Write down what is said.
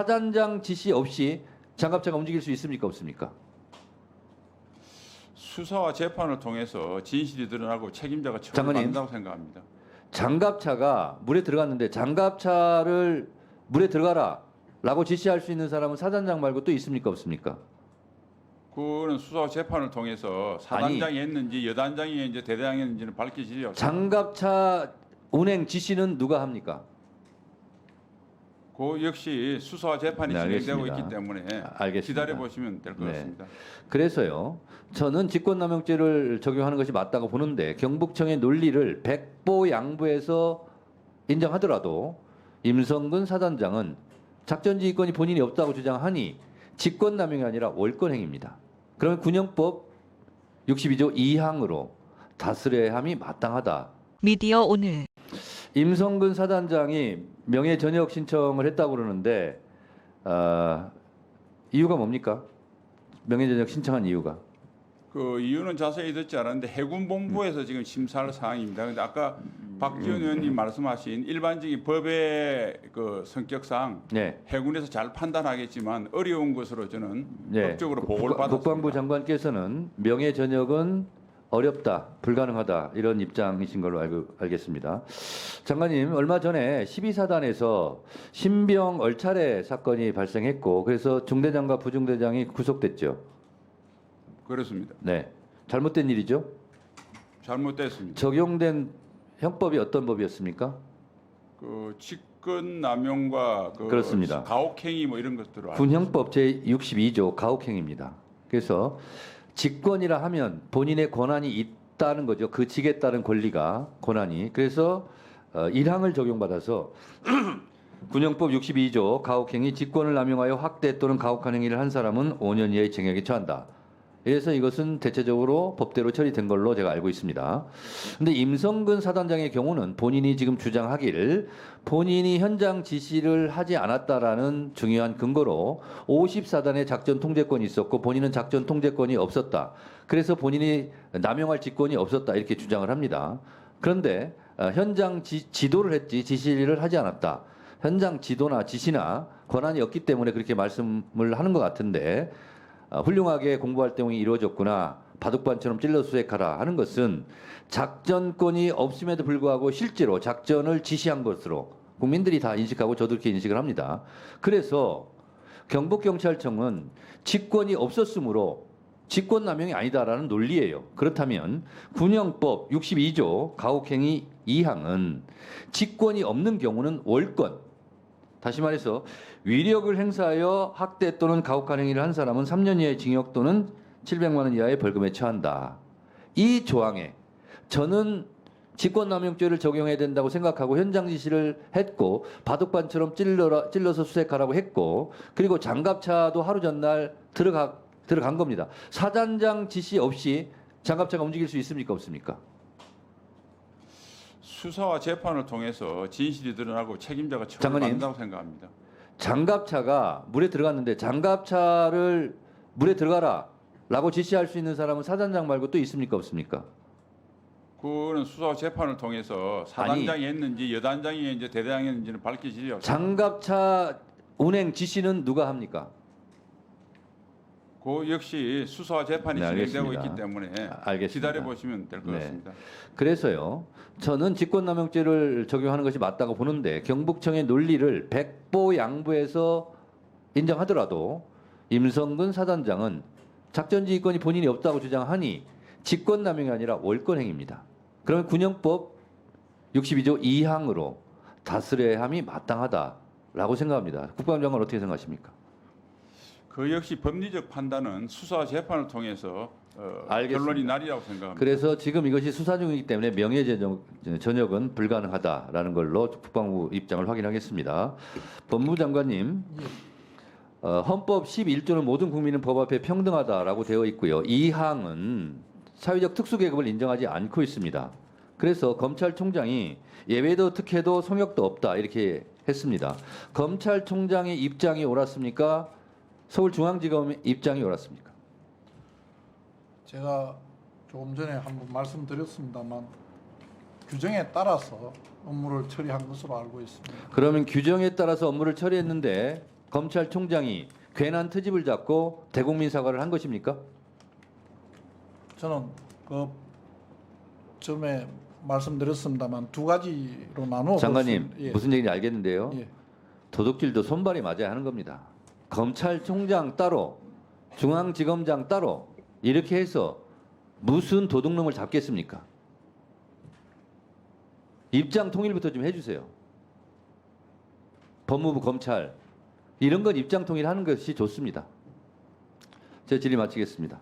사단장 지시 없이 장갑차가 움직일 수 있습니까 없습니까? 수사와 재판을 통해서 진실이 드러나고 책임자가 장관님. 처벌받는다고 생각합니다. 장갑차가 물에 들어갔는데 장갑차를 물에 들어가라라고 지시할 수 있는 사람은 사단장 말고 또 있습니까 없습니까? 그거는 수사와 재판을 통해서 사단장이 했는지 여단장이 했는지 대대장이 했는지는 밝혀지려. 장갑차 운행 지시는 누가 합니까? 그 역시 수사와 재판이 네, 진행되고 알겠습니다. 있기 때문에 아, 알겠습니다. 기다려 보시면 될 것 네. 같습니다. 그래서요. 저는 직권남용죄를 적용하는 것이 맞다고 보는데 경북청의 논리를 백보 양보해서 인정하더라도 임성근 사단장은 작전지휘권이 본인이 없다고 주장하니 직권남용이 아니라 월권행위입니다. 그러면 군형법 62조 2항으로 다스려야 함이 마땅하다. 미디어 오늘 임성근 사단장이 명예 전역 신청을 했다고 그러는데 아, 이유가 뭡니까? 명예 전역 신청한 이유가 그 이유는 자세히 듣지 않았는데 해군 본부에서 지금 심사할 사항입니다. 근데 아까 박지원 의원님 말씀하신 일반적인 법의 그 성격상 네. 해군에서 잘 판단하겠지만 어려운 것으로 저는 네. 법적으로 국- 보고를 받았습니다. 국방부 장관께서는 명예 전역은 어렵다, 불가능하다 이런 입장이신 걸로 알고 알겠습니다. 장관님 얼마 전에 12사단에서 신병 얼차례 사건이 발생했고 그래서 중대장과 부중대장이 구속됐죠. 그렇습니다. 네, 잘못된 일이죠. 잘못됐습니다. 적용된 형법이 어떤 법이었습니까? 그 직권 남용과 그 그렇습니다. 가혹행위 뭐 이런 것들을 군형법 제 62조 가혹행입니다. 그래서 직권이라 하면 본인의 권한이 있다는 거죠. 그 직에 따른 권리가 권한이. 그래서 어, 1항을 적용받아서 군형법 62조 가혹행위 직권을 남용하여 확대 또는 가혹한 행위를 한 사람은 5년 이하의 징역에 처한다. 그래서 이것은 대체적으로 법대로 처리된 걸로 제가 알고 있습니다. 근데 임성근 사단장의 경우는 본인이 지금 주장하길 본인이 현장 지시를 하지 않았다라는 중요한 근거로 54단의 작전 통제권이 있었고 본인은 작전 통제권이 없었다. 그래서 본인이 남용할 직권이 없었다 이렇게 주장을 합니다. 그런데 어, 현장 지, 지도를 했지 지시를 하지 않았다. 현장 지도나 지시나 권한이 없기 때문에 그렇게 말씀을 하는 것 같은데 어, 훌륭하게 공부 활동이 이루어졌구나. 바둑반처럼 찔러 수색하라 하는 것은 작전권이 없음에도 불구하고 실제로 작전을 지시한 것으로 국민들이 다 인식하고 저도 그렇게 인식을 합니다. 그래서 경북경찰청은 직권이 없었으므로 직권남용이 아니다라는 논리예요. 그렇다면 군형법 62조 가혹행위 2항은 직권이 없는 경우는 월권 다시 말해서 위력을 행사하여 학대 또는 가혹한 행위를 한 사람은 3년 이하의 징역 또는 700만 원 이하의 벌금에 처한다. 이 조항에 저는 직권남용죄를 적용해야 된다고 생각하고 현장 지시를 했고 바둑반처럼 찔러라, 찔러서 수색하라고 했고 그리고 장갑차도 하루 전날 들어가 들어간 겁니다. 사단장 지시 없이 장갑차가 움직일 수 있습니까 없습니까? 수사와 재판을 통해서 진실이 드러나고 책임자가. 처벌받는다고 생각합니다. 장갑차가 물에 들어갔는데 장갑차를 물에 들어가라라고 지시할 수 있는 사람은 사단장 말고 또 있습니까 없습니까? 그거는 수사와 재판을 통해서 사단장이 했는지 여단장이 했는지 대대장이 했는지는 밝혀지려. 장갑차 운행 지시는 누가 합니까? 그 역시 수사와 재판이 네, 진행되고 알겠습니다. 있기 때문에 아, 알겠습니다. 기다려 보시면 될 것 네. 같습니다. 그래서요. 저는 직권남용죄를 적용하는 것이 맞다고 보는데 경북청의 논리를 백보 양보해서 인정하더라도 임성근 사단장은 작전지휘권이 본인이 없다고 주장하니 직권남용이 아니라 월권행위입니다. 그러면 군형법 62조 2항으로 다스려야 함이 마땅하다라고 생각합니다. 국방장관 어떻게 생각하십니까? 그 역시 법리적 판단은 수사와 재판을 통해서 어, 알겠습니다. 결론이 나리라고 생각합니다. 그래서 지금 이것이 수사 중이기 때문에 명예 전역, 전역은 불가능하다라는 걸로 국방부 입장을 확인하겠습니다. 법무부 장관님, 어, 헌법 11조는 모든 국민은 법 앞에 평등하다라고 되어 있고요. 이 항은 사회적 특수계급을 인정하지 않고 있습니다. 그래서 검찰총장이 예외도 특혜도 성역도 없다 이렇게 했습니다. 검찰총장의 입장이 옳았습니까? 서울중앙지검의 입장이 옳았습니까? 제가 조금 전에 한번 말씀드렸습니다만 규정에 따라서 업무를 처리한 것으로 알고 있습니다. 그러면 규정에 따라서 업무를 처리했는데 검찰총장이 괜한 트집을 잡고 대국민 사과를 한 것입니까? 저는 그 처음에 말씀드렸습니다만 두 가지로 나누어 장관님 예. 무슨 얘기인지 알겠는데요. 예. 도둑질도 손발이 맞아야 하는 겁니다. 검찰총장 따로, 중앙지검장 따로 이렇게 해서 무슨 도둑놈을 잡겠습니까? 입장 통일부터 좀 해주세요. 법무부 검찰 이런 건 입장 통일하는 것이 좋습니다. 제 질의 마치겠습니다.